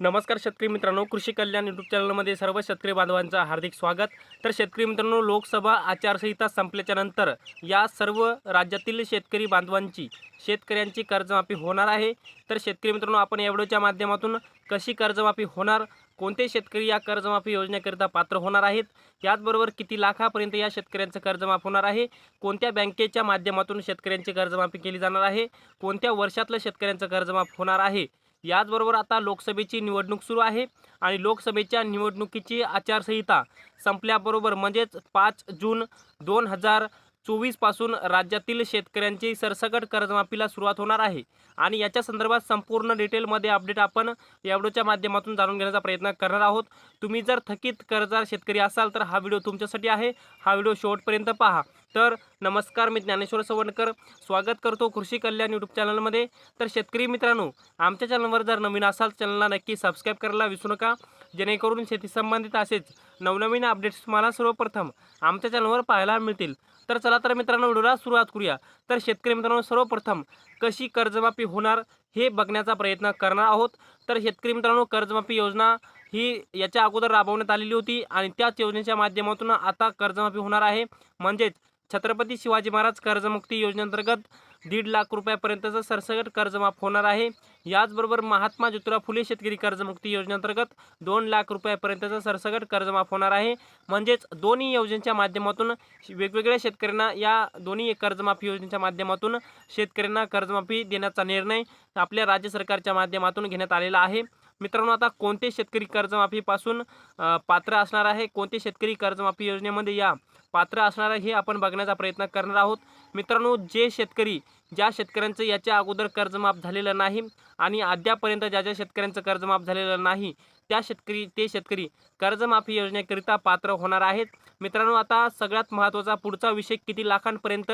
नमस्कार शेतकरी मित्रांनो कृषी कल्याण यूट्यूब चॅनलमध्ये सर्व शेतकरी बांधवांचं हार्दिक स्वागत. तर शेतकरी मित्रांनो लोकसभा आचारसंहिता संपल्याच्या नंतर या सर्व राज्यातील शेतकरी बांधवांची शेतकऱ्यांची कर्जमाफी होणार आहे. तर शेतकरी मित्रांनो आपण या व्हिडिओच्या माध्यमातून कशी कर्जमाफी होणार कोणते शेतकरी या कर्जमाफी योजनेकरिता पात्र होणार आहेत याचबरोबर किती लाखापर्यंत या शेतकऱ्यांचं कर्जमाफ होणार आहे कोणत्या बँकेच्या माध्यमातून शेतकऱ्यांची कर्जमाफी केली जाणार आहे कोणत्या वर्षातलं शेतकऱ्यांचं कर्जमाफ होणार आहे याचबरोबर आता लोकसभेची निवडणूक सुरू आहे आणि लोकसभेच्या निवडणुकीची आचारसंहिता संपल्याबरोबर म्हणजेच पाच जून दोन हजार चोवीसपासून राज्यातील शेतकऱ्यांची सरसकट कर्जमाफीला सुरुवात होणार आहे. आणि याच्या संदर्भात संपूर्ण डिटेलमध्ये अपडेट आपण या माध्यमातून जाणून घेण्याचा प्रयत्न करणार आहोत. तुम्ही जर थकीत कर्जदार शेतकरी असाल तर हा व्हिडिओ तुमच्यासाठी आहे. हा व्हिडिओ शेवटपर्यंत पहा. तर नमस्कार मी ज्ञानेश्वर सवणकर स्वागत करतो कृषी कल्याण यूट्यूब चॅनलमध्ये. तर शेतकरी मित्रांनो आमच्या चॅनलवर जर नवीन असाल चॅनलला नक्की सबस्क्राईब करायला विसरू नका. जेणेकरून शेती संबंधित असेच नवनवीन अपडेट्स तुम्हाला सर्वप्रथम आमच्या चॅनलवर पाहायला मिळतील. तर चला तर मित्रांनो व्हिडिओला सुरुवात करूया. तर शेतकरी मित्रांनो सर्वप्रथम कशी कर्जमाफी होणार हे बघण्याचा प्रयत्न करणार आहोत. तर शेतकरी मित्रांनो कर्जमाफी योजना ही याच्या अगोदर राबवण्यात आलेली होती आणि त्याच योजनेच्या माध्यमातून आता कर्जमाफी होणार आहे. म्हणजेच छत्रपती शिवाजी महाराज कर्जमुक्ती योजनेअंतर्गत दीड लाख रुपयापर्यंतचं सरसकट कर्जमाफ होणार आहे. याचबरोबर महात्मा ज्योतिराव फुले शेतकरी कर्जमुक्ती योजनेअंतर्गत दोन लाख रुपयापर्यंतचं सरसकट कर्जमाफ होणार आहे. म्हणजेच दोन्ही योजनेच्या माध्यमातून वेगवेगळ्या शेतकऱ्यांना या दोन्ही कर्जमाफी योजनेच्या माध्यमातून शेतकऱ्यांना कर्जमाफी देण्याचा निर्णय आपल्या राज्य सरकारच्या माध्यमातून घेण्यात आलेला आहे. मित्रांनो आता कोणते शेतकरी कर्जमाफीपासून पात्र असणार आहे? कोणते शेतकरी कर्जमाफी योजनेमध्ये या पात्र असणार आहे हे आपण बघण्याचा प्रयत्न करणार आहोत. मित्रांनो जे शेतकरी ज्या शेतकऱ्यांचं याच्या अगोदर कर्जमाफ झालेलं नाही आणि अद्यापर्यंत ज्या ज्या शेतकऱ्यांचं कर्जमाफ झालेलं नाही त्या शेतकरी ते शेतकरी कर्जमाफी योजनेकरिता पात्र होणार आहेत. मित्रांनो आता सगळ्यात महत्त्वाचा पुढचा विषय किती लाखांपर्यंत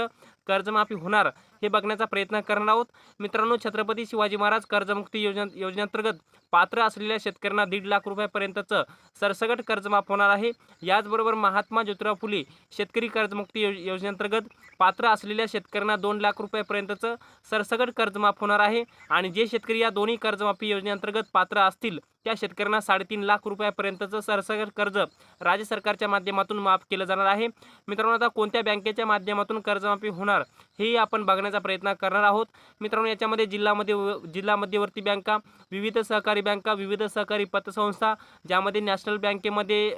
कर्जमाफी होणार हे बघण्याचा प्रयत्न करणार आहोत. मित्रांनो छत्रपती शिवाजी महाराज कर्जमुक्ती योजना योजनेअंतर्गत पात्र असलेल्या शेतकऱ्यांना दीड लाख रुपयापर्यंतचं सरसगट कर्जमाफ होणार आहे. याचबरोबर महात्मा ज्योतिराव फुले शेतकरी कर्जमुक्ती योज योजनेअंतर्गत पात्र असलेल्या शेतकऱ्यांना दोन लाख रुपयापर्यंतचं सरसगट कर्जमाफ होणार आहे आणि जे शेतकरी या दोन्ही कर्जमाफी योजनेअंतर्गत पात्र असतील त्या शेतकऱ्यांना साडेतीन लाख रुपयापर्यंतचं सरसगट कर्ज राज्य सरकारच्या माध्यमातून माफ केलं जाणार आहे. मित्रांनो आता कोणत्या बँकेच्या माध्यमातून कर्जमाफी होणार? हेही आपण बघण्याचा प्रयत्न करणार आहोत. मित्रांनो याच्यामध्ये जिल्हामध्ये जिल्हा मध्यवर्ती बँका विविध सहकारी बँका विविध सहकारी पतसंस्था ज्यामध्ये नॅशनल बँकेमध्ये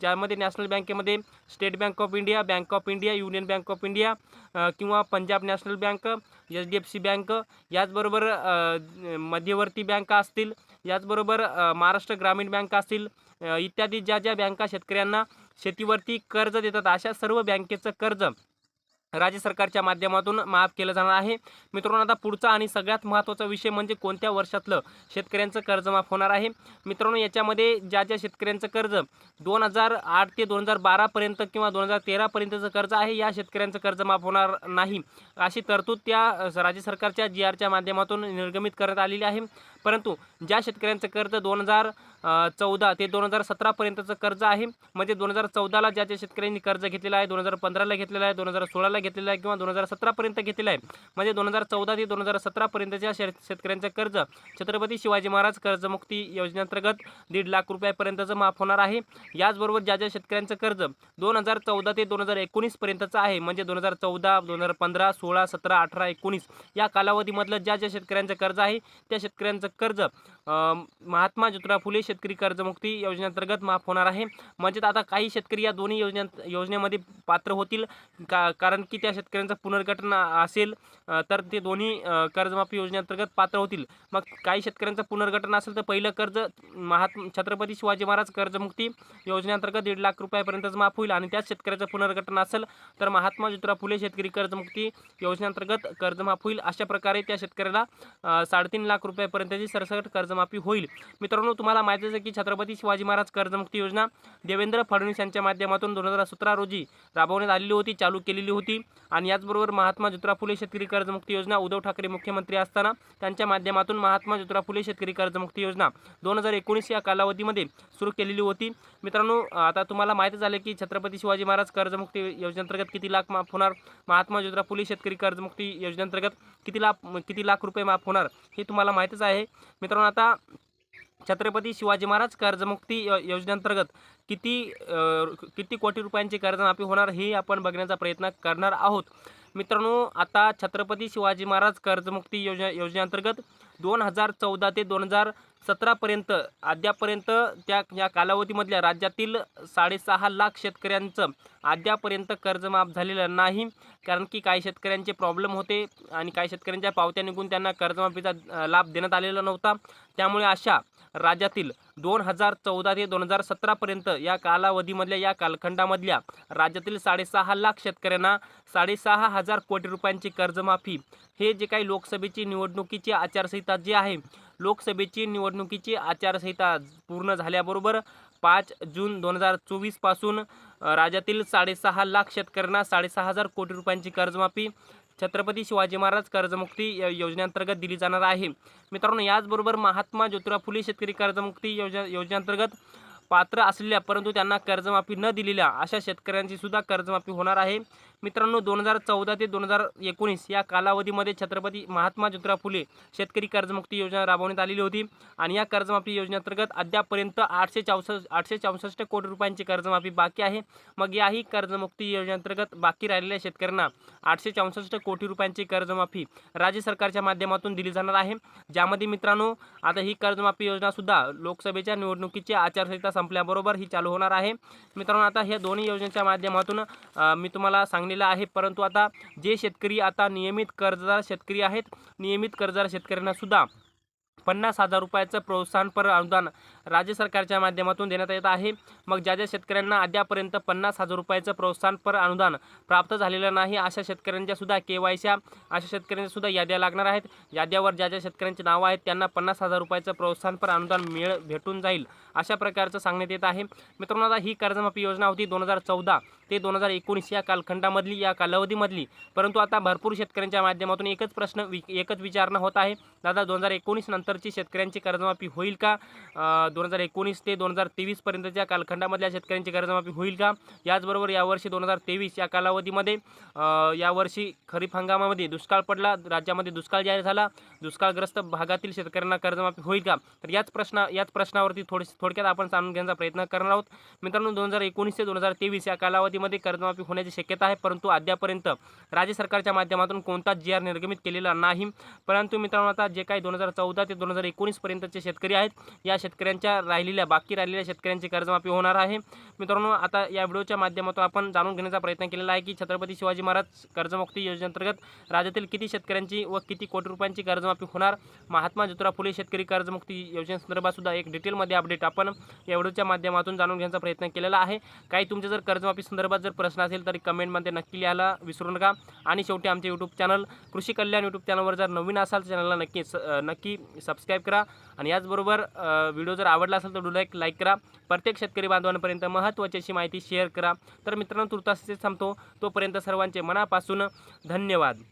ज्यामध्ये नॅशनल बँकेमध्ये state bank of India bank of India union bank of India किंवा Punjab national bank H D F C bank याचबरोबर मध्यवर्ती बँका असतील याचबरोबर महाराष्ट्र ग्रामीण बँक असतील इत्यादी ज्या ज्या बँका शेतकऱ्यांना शेतीवरती कर्ज देतात अशा सर्व बँकेचं कर्ज राज्य सरकारच्या माध्यमातून माफ केलं जाणार आहे. मित्रांनो आता पुढचा आणि सगळ्यात महत्त्वाचा विषय म्हणजे कोणत्या वर्षातलं शेतकऱ्यांचं कर्ज माफ होणार आहे? मित्रांनो याच्यामध्ये ज्या ज्या शेतकऱ्यांचं कर्ज दोन हजार आठ ते दोन हजार बारापर्यंत किंवा दोन हजार तेरापर्यंतचं कर्ज आहे या शेतकऱ्यांचं कर्ज माफ होणार नाही. अशी तरतूद त्या राज्य सरकारच्या जी आरच्या माध्यमातून निर्गमित करण्यात आलेली आहे परंतु ज्या शेतकऱ्यांचं कर्ज दोन हजार चौदा ते दोन हजार सतरापर्यंतचं कर्ज आहे म्हणजे दोन हजार चौदाला ज्या ज्या शेतकऱ्यांनी कर्ज घेतलेलं आहे दोन हजार पंधराला घेतलेलं आहे दोन हजार सोळाला घेतलेलं आहे किंवा दोन हजार सतरापर्यंत घेतलेलं आहे म्हणजे दोन हजार चौदा ते दोन हजार सतरापर्यंतच्या शे शेतकऱ्यांचं कर्ज छत्रपती शिवाजी महाराज कर्जमुक्ती योजनेअंतर्गत दीड लाख रुपयापर्यंतचं माफ होणार आहे याचबरोबर ज्या ज्या शेतकऱ्यांचं कर्ज दोन हजार चौदा ते दोन हजार एकोणीसपर्यंतचं आहे म्हणजे दोन हजार चौदा दोन हजार पंधरा सोळा सोळा सतरा अठरा एकोणीस या कालावधीमधलं ज्या ज्या शेतकऱ्यांचं कर्ज आहे त्या शेतकऱ्यांचं कर्ज महात्मा ज्योतिराव फुले शेतकरी कर्जमुक्ती योजनेअंतर्गत माफ होणार आहे. म्हणजे आता काही शेतकरी या दोन्ही योजने योजनेमध्ये पात्र होतील. का कारण की त्या शेतकऱ्यांचं पुनर्गठन असेल तर ते दोन्ही कर्जमाफी योजनेअंतर्गत पात्र होतील. मग काही शेतकऱ्यांचं पुनर्गठन असेल तर पहिलं कर्ज महात्मा छत्रपती शिवाजी महाराज कर्जमुक्ती योजनेअंतर्गत दीड लाख रुपयापर्यंतच माफ होईल आणि त्याच शेतकऱ्याचं पुनर्गठन असेल तर महात्मा ज्योतिराव फुले शेतकरी कर्जमुक्ती योजनेअंतर्गत कर्जमाफ होईल अशा प्रकारे त्या शेतकऱ्याला साडेतीन लाख रुपयापर्यंतची सरसकट कर्जमाफी होईल. मित्रांनो तुम्हाला माहितीच आहे की छत्रपती शिवाजी महाराज कर्जमुक्ती योजना देवेंद्र फडणवीस यांच्या माध्यमातून दोन हजार सतरा रोजी राबवण्यात आलेली होती चालू केलेली होती. आणि याचबरोबर महात्मा ज्योतिराव फुले शेतकरी कर्जमुक्ती योजना उद्धव ठाकरे मुख्यमंत्री असताना त्यांच्या माध्यमातून महात्मा ज्योतिराव फुले शेतकरी कर्जमुक्ती योजना दोन हजार एकोणीस या कालावधीमध्ये सुरू केलेली होती. मित्रांनो आता तुम्हाला माहिती झालं की छत्रपती शिवाजी महाराज कर्जमुक्ती योजनेअंतर्गत किती लाख माफ होणार? महात्मा ज्योतिराव फुले शेतकरी शेतकरी कर्जमुक्ती योजनेअंतर्गत किती लाख किती लाख रुपये माफ होणार हे तुम्हाला माहितीच आहे. मित्रांनो आता छत्रपती शिवाजी महाराज कर्जमुक्ती योजनेअंतर्गत किती किती कोटी रुपयांची कर्जमाफी होणार हे आपण बघण्याचा प्रयत्न करणार आहोत. मित्रांनो आता छत्रपती शिवाजी महाराज कर्जमुक्ती योजना योजनेअंतर्गत दोन हजार चौदा ते दोन हजार सतरापर्यंत अद्यापर्यंत त्या या कालावधीमधल्या राज्यातील साडेसहा लाख शेतकऱ्यांचं अद्यापर्यंत कर्जमाफ झालेलं नाही. कारण की काही शेतकऱ्यांचे प्रॉब्लेम होते आणि काही शेतकऱ्यांच्या पावत्या निघून त्यांना कर्जमाफीचा लाभ देण्यात आलेला नव्हता. त्यामुळे अशा राज्यातील दोन हजार चौदा ते दोन हजार सतरापर्यंत या कालावधीमधल्या या कालखंडामधल्या राज्यातील साडेसहा लाख शेतकऱ्यांना साडेसहा हजार कोटी रुपयांची कर्जमाफी. हे जे काही लोकसभेची निवडणुकीची आचारसंहिता जी आहे लोकसभेची निवडणुकीची आचारसंहिता पूर्ण झाल्याबरोबर पाच जून दोन हजार चोवीसपासून राज्यातील साडेसहा लाख शेतकऱ्यांना साडेसहा हजार कोटी रुपयांची कर्जमाफी छत्रपती शिवाजी महाराज कर्जमुक्ती योजनेअंतर्गत दिली जाणार आहे. मित्रांनो याचबरोबर महात्मा ज्योतिराव फुले शेतकरी कर्जमुक्ती योजना योजनेअंतर्गत पात्र असलेल्या परंतु त्यांना कर्जमाफी न दिलेल्या अशा शेतकऱ्यांची सुद्धा कर्जमाफी होणार आहे. मित्रांनो दोन हजार चौदा ते दोन हजार एकोणीस या कालावधीमध्ये छत्रपती महात्मा ज्योतिराव फुले शेतकरी कर्जमुक्ती योजना राबवण्यात आलेली होती. आणि या कर्जमाफी योजनेअंतर्गत अद्यापर्यंत आठशे चौसष्ट आठशे चौसष्ट कोटी रुपयांची कर्जमाफी बाकी आहे. मग याही कर्जमुक्ती योजनेअंतर्गत बाकी राहिलेल्या शेतकऱ्यांना आठशे चौसष्ट कोटी रुपयांची कर्जमाफी राज्य सरकारच्या माध्यमातून दिली जाणार आहे. ज्यामध्ये मित्रांनो आता ही कर्जमाफी योजनासुद्धा लोकसभेच्या निवडणुकीची आचारसंहिता संपल्याबरोबर ही चालू होणार आहे. मित्रांनो आता ह्या दोन्ही योजनेच्या माध्यमातून मी तुम्हाला मागलेला आहे. परंतु आता जे शेतकरी आता नियमित कर्जदार शेतकरी आहेत नियमित कर्जदार शेतकऱ्यांना सुद्धा पन्नास हजार रुपयाचं प्रोत्साहनपर अनुदान राज्य सरकारच्या माध्यमातून देण्यात येत आहे. मग ज्या ज्या शेतकऱ्यांना अद्यापर्यंत पन्नास हजार रुपयाचं प्रोत्साहनपर अनुदान प्राप्त झालेलं नाही अशा शेतकऱ्यांच्यासुद्धा के के वायच्या अशा शेतकऱ्यांच्या सुद्धा याद्या लागणार आहेत. याद्यावर ज्या ज्या शेतकऱ्यांची नावं आहेत त्यांना पन्नास हजार रुपयाचं प्रोत्साहनपर अनुदान मिळ भेटून जाईल अशा प्रकारचं सांगण्यात येत आहे. मित्रांनो आता ही कर्जमाफी योजना होती दोन हजार चौदा. ते दोन हजार एकोणीस या कालखंडामधली या कालावधीमधली. परंतु आता भरपूर शेतकऱ्यांच्या माध्यमातून एकच प्रश्न वि एकच विचारणं होत आहे. दादा दोन हजार एकोणीस नंतरची शेतकऱ्यांची कर्जमाफी होईल का? दोन हजार एकोणीस ते दोन हजार तेवीसपर्यंतच्या कालखंडामधल्या शेतकऱ्यांची कर्जमाफी होईल का? याचबरोबर यावर्षी दोन हजार तेवीस या कालावधीमध्ये यावर्षी खरीप हंगामामध्ये दुष्काळ पडला राज्यामध्ये दुष्काळ जाहीर झाला. दुष्काळग्रस्त भागातील शेतकऱ्यांना कर्जमाफी होईल का? तर याच प्रश्न याच प्रश्नावरती थोडे थोडक्यात आपण जाणून घेण्याचा प्रयत्न करणार आहोत. मित्रांनो दोन हजार एकोणीस ते दोन हजार तेवीस या कालावधी मुदतीमध्ये कर्जमाफी होण्याची शक्यता आहे परंतु अद्यापर्यंत राज्य सरकारच्या माध्यमातून कोणताच जी आर निर्गमित केलेला नाही. परंतु मित्रांनो आता जे काही दोन हजार चौदा ते दोन हजार एकोणीसपर्यंतचे शेतकरी आहेत या शेतकऱ्यांच्या राहिलेल्या बाकी राहिलेल्या शेतकऱ्यांची कर्जमाफी होणार आहे. मित्रांनो आता या व्हिडिओच्या माध्यमातून आपण जाणून घेण्याचा प्रयत्न केलेला आहे की छत्रपती शिवाजी महाराज कर्जमुक्ती योजनेअंतर्गत राज्यातील किती शेतकऱ्यांची व किती कोटी रुपयांची कर्जमाफी होणार? महात्मा ज्योतिराव फुले शेतकरी कर्जमुक्ती योजनेसंदर्भात सुद्धा एक डिटेलमध्ये अपडेट आपण या व्हिडिओच्या माध्यमातून जाणून घेण्याचा प्रयत्न केलेला आहे. काही तुमचे जर कर्जमाफी संदर्भात जर प्रश्न असेल तरी कमेंटमध्ये नक्की लिहायला विसरू नका. आणि शेवटी आमचे यूट्यूब चॅनल कृषी कल्याण यूट्यूब चॅनलवर जर नवीन असाल चॅनलला नक्की स नक्की सबस्क्राईब करा. आणि याचबरोबर व्हिडिओ जर आवडला असेल तर डुलाईक लाईक करा. प्रत्येक शेतकरी बांधवांपर्यंत महत्त्वाची अशी माहिती शेअर करा. तर मित्रांनो तुर्तास थांबतो. तोपर्यंत सर्वांचे मनापासून धन्यवाद.